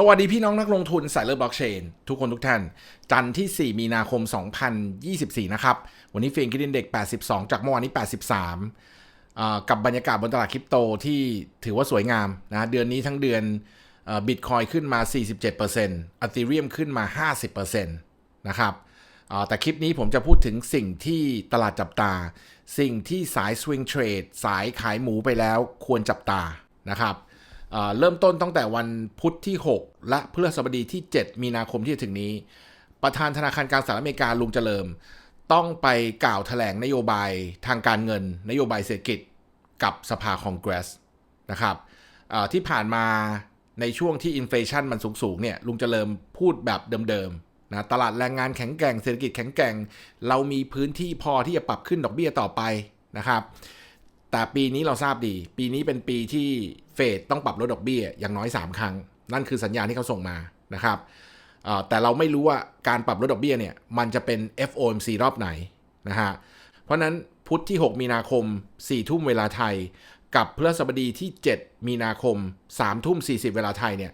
สวัสดีพี่น้องนักลงทุนสายเลือบล็อกเชนทุกคนทุกท่าน จันทร์ที่ 4 มีนาคม 2024 นะครับ วันนี้เฟรนคิดินเด็ก82 จากเมื่อวานนี้ 83อ่ากับบรรยากาศบนตลาดคริปโตที่ถือว่าสวยงามนะเดือนนี้ทั้งเดือนบิตคอยขึ้นมา 47%อัต h เรียมขึ้นมา 50%นะครับแต่คลิปนี้ผมจะพูดถึงสิ่งที่ตลาดจับตา สิ่งที่สายสวิงเทรดสายขายหมูไปแล้วควรจับตานะครับ เริ่มต้นตั้งแต่วันพุธที่ 6 และพฤหัสบดีที่ 7 มีนาคมที่จะถึงนี้ ประธานธนาคารกลางสหรัฐอเมริกาลุงเจริญต้องไปกล่าวแถลงนโยบายทางการเงิน นโยบายเศรษฐกิจกับสภาคองเกรสนะครับที่ผ่านมาในช่วงที่อินฟลชันมันสูงๆเนี่ยลุงเจริญพูดแบบเดิมๆนะตลาดแรงงานแข็งแกร่งเศรษฐกิจแข็งแกร่ง เรามีพื้นที่พอที่จะปรับขึ้นดอกเบี้ยต่อไปนะครับ แต่ปีนี้เราทราบดี ปีนี้เป็นปีที่เฟดต้องปรับลดดอกเบี้ยอย่างน้อย 3 ครั้ง นั่นคือสัญญาณที่เขาส่งมานะครับแต่เราไม่รู้ว่าการปรับลดดอกเบี้ยเนี่ยมันจะเป็น FOMC รอบไหนนะฮะเพราะนั้นพุธที่ 6 มีนาคม 4 ทุ่มเวลาไทย กับพฤหัสบดีที่ 7 มีนาคม 3 ทุ่ม 40 เวลาไทยเนี่ย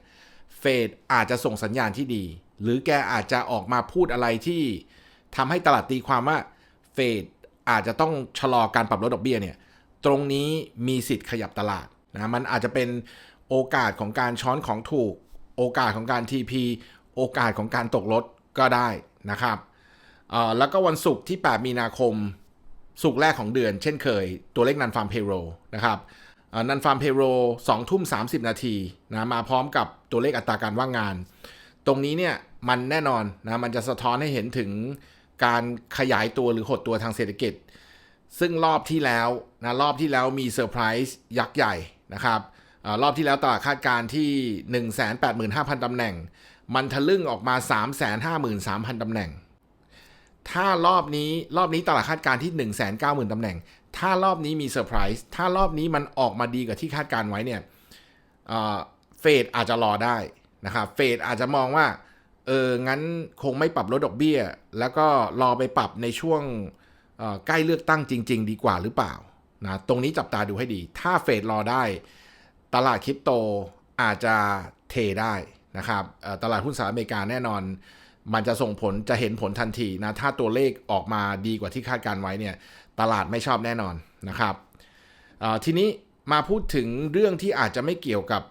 เฟดอาจจะส่งสัญญาณที่ดี หรือแกอาจจะออกมาพูดอะไรที่ทำให้ตลาดตีความว่าเฟดอาจจะต้องชะลอการปรับลดดอกเบี้ยเนี่ย ตรงนี้มีสิทธิ์ขยับตลาดนะมันอาจจะเป็นโอกาสของการช้อนของถูก โอกาสของการ TP โอกาสของการตกรถก็ได้นะครับแล้วก็วันศุกร์ที่ 8 มีนาคมสุกร์แรกของเดือน เช่นเคย ตัวเลขนันฟาร์มเพโรนะครับนันฟาร์มเพโรสองทุ่ม30นาทีนะมาพร้อมกับตัวเลขอัตราการว่างงาน ตรงนี้เนี่ยมันแน่นอนนะมันจะสะท้อนให้เห็นถึงการขยายตัวหรือหดตัวทางเศรษฐกิจ ซึ่งรอบที่แล้วนะรอบที่แล้วมีเซอร์ไพรส์ยักษ์ใหญ่นะครับอรอบที่แล้วตลาดคาดการณ์ที่ 185,000ตำแหน่ง มันทะลึ่งออกมา 353,000ตำแหน่ง ถ้ารอบนี้รอบนี้ตลาดคาดการณ์ที่ 190,000ตำแหน่ง ถ้ารอบนี้มีเซอร์ไพรส์ถ้ารอบนี้มันออกมาดีกว่าที่คาดการไว้เนี่ยเฟดอาจจะรอได้นะครับเฟดอาจจะมองว่าเอองั้นคงไม่ปรับลดดอกเบี้ย แล้วก็รอไปปรับในช่วง ใกล้เลือกตั้งจริง ๆ ดีกว่าหรือเปล่านะตรงนี้จับตาดูให้ดี ถ้าเฟดรอได้ ตลาดคริปโตอาจจะเทได้นะครับตลาดหุ้นสหรัฐอเมริกาแน่นอน มันจะส่งผลจะเห็นผลทันทีนะถ้าตัวเลขออกมาดีกว่าที่คาดการไว้เนี่ยตลาดไม่ชอบแน่นอนนะครับทีนี้มาพูดถึงเรื่องที่อาจจะไม่เกี่ยวกับ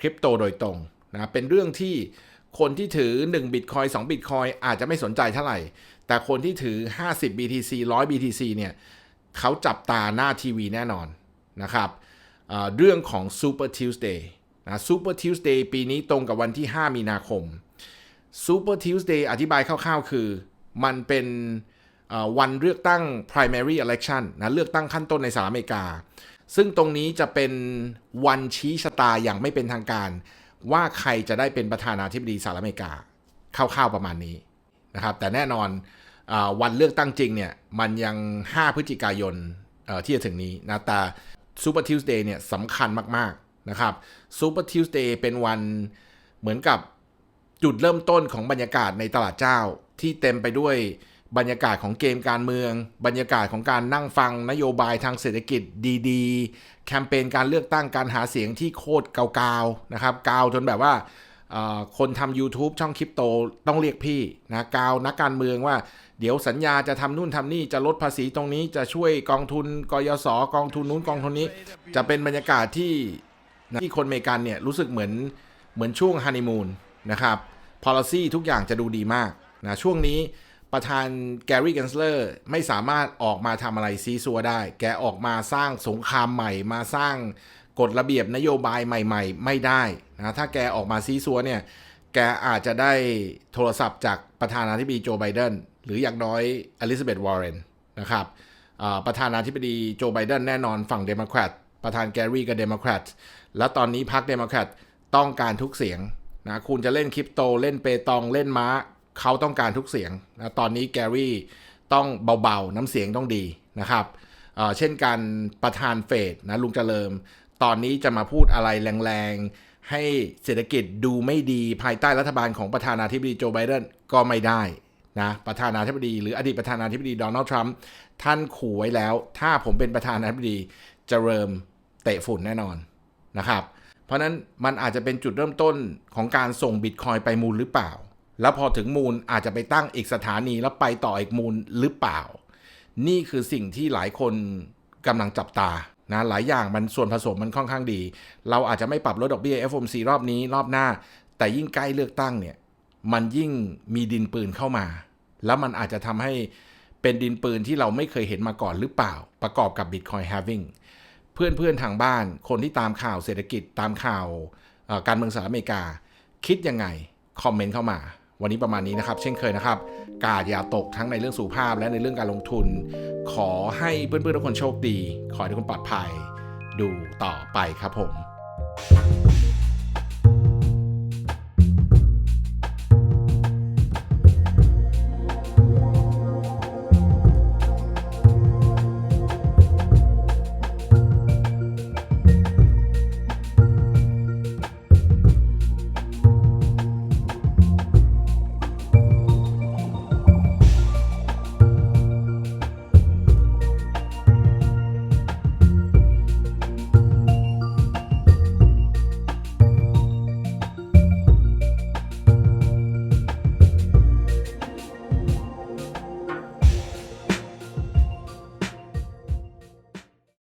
คริปโตโดยตรงนะเป็นเรื่องที่ คนที่ถือ 1 Bitcoin 2 Bitcoin อาจจะไม่สนใจเท่าไหร่ แต่คนที่ถือ 50 BTC 100 BTC เนี่ยเขาจับตาหน้าทีวีแน่นอนนะครับเเรื่องของ Super Tuesday นะ Super Tuesday ปีนี้ตรงกับวันที่ 5 มีนาคม Super Tuesday อธิบายคร่าวๆ คือ มันเป็นวันเลือกตั้ง primary election นะเลือกตั้งขั้นต้นในสหรัฐอเมริกา ซึ่งตรงนี้จะเป็นวันชี้ชะตาอย่างไม่เป็นทางการ ว่าใครจะได้เป็นประธานาธิบดีสหรัฐอเมริกาคร่าวๆประมาณนี้นะครับ แต่แน่นอนอวันเลือกตั้งจริงเนี่ยมันยัง 5 พฤศจิกายนที่จะถึงนี้นะแต่ Super Tuesday เดย์เนี่ยสำคัญมากๆนะครับ Super Tuesday เป็นวันเหมือนกับจุดเริ่มต้นของบรรยากาศในตลาดเจ้าที่เต็มไปด้วย บรรยากาศของเกมการเมือง บรรยากาศของการนั่งฟังนโยบายทางเศรษฐกิจดีๆ แคมเปญการเลือกตั้งการหาเสียงที่โคตรเกาๆนะครับเกาจนแบบว่าคนทำ YouTube ช่องคริปโตต้องเรียกพี่นะกาวนักการเมืองว่า เดี๋ยวสัญญาจะทำนู่นทำนี่จะลดภาษีตรงนี้จะช่วยกองทุนกยศกองทุนนู้นกองทุนนี้ จะเป็นบรรยากาศที่ที่คนเมกันเนี่ยรู้สึกเหมือนเหมือนช่วงฮันนีมูนนะครับ policy ทุกอย่างจะดูดีมากนะช่วงนี้ ประธานแกรี่เกนสเลอร์ไม่สามารถออกมาทำอะไรซีซัวได้ แกออกมาสร้างสงครามใหม่มาสร้างกฎระเบียบนโยบายใหม่ ๆ ไม่ได้นะถ้าแกออกมาซีซัวเนี่ย แกอาจจะได้โทรศัพท์จากประธานาธิบดีโจไบเดนหรืออย่างน้อยอลิซาเบธวอร์เรนนะครับประธานาธิบดีโจไบเดนแน่นอนฝั่งเดโมแครตประธานแกรี่กับเดโมแครตแล้วตอนนี้พรรคเดโมแครตต้องการทุกเสียงนะคุณจะเล่นคริปโตเล่นเปตองเล่นม้า เขาต้องการทุกเสียงนะตอนนี้แกรี่ต้องเบาๆ น้ำเสียงต้องดีนะครับเช่นการประธานเฟดนะลุงเจริญตอนนี้จะมาพูดอะไรแรงๆ ให้เศรษฐกิจดูไม่ดีภายใต้รัฐบาลของประธานาธิบดีโจไบเดนก็ไม่ได้นะประธานาธิบดีหรืออดีตประธานาธิบดีโดนัลด์ทรัมป์ท่านขู่ไว้แล้ว ถ้าผมเป็นประธานาธิบดีจะเริ่มเตะฝุ่นแน่นอนนะครับ เพราะนั้นมันอาจจะเป็นจุดเริ่มต้นของการส่งบิตคอยไปมูลหรือเปล่า แล้วพอถึงมูลอาจจะไปตั้งอีกสถานีแล้วไปต่ออีกมูลหรือเปล่า นี่คือสิ่งที่หลายคนกำลังจับตานะหลายอย่างมันส่วนผสมมันค่อนข้างดี เราอาจจะไม่ปรับลดดอกเบี้ย FOMC รอบนี้รอบหน้า แต่ยิ่งใกล้เลือกตั้งเนี่ยมันยิ่งมีดินปืนเข้ามา แล้วมันอาจจะทำให้เป็นดินปืนที่เราไม่เคยเห็นมาก่อนหรือเปล่า ประกอบกับ Bitcoin halving เพื่อนๆทางบ้าน คนที่ตามข่าวเศรษฐกิจตามข่าวการเมืองสหรัฐอเมริกา คิดยังไง คอมเมนต์เข้ามา วันนี้ประมาณนี้นะครับ เช่นเคยนะครับ กาดอย่าตกทั้งในเรื่องสุขภาพและในเรื่องการลงทุน ขอให้เพื่อนๆทุกคนโชคดี ขอให้ทุกคนปลอดภัย ดูต่อไปครับผม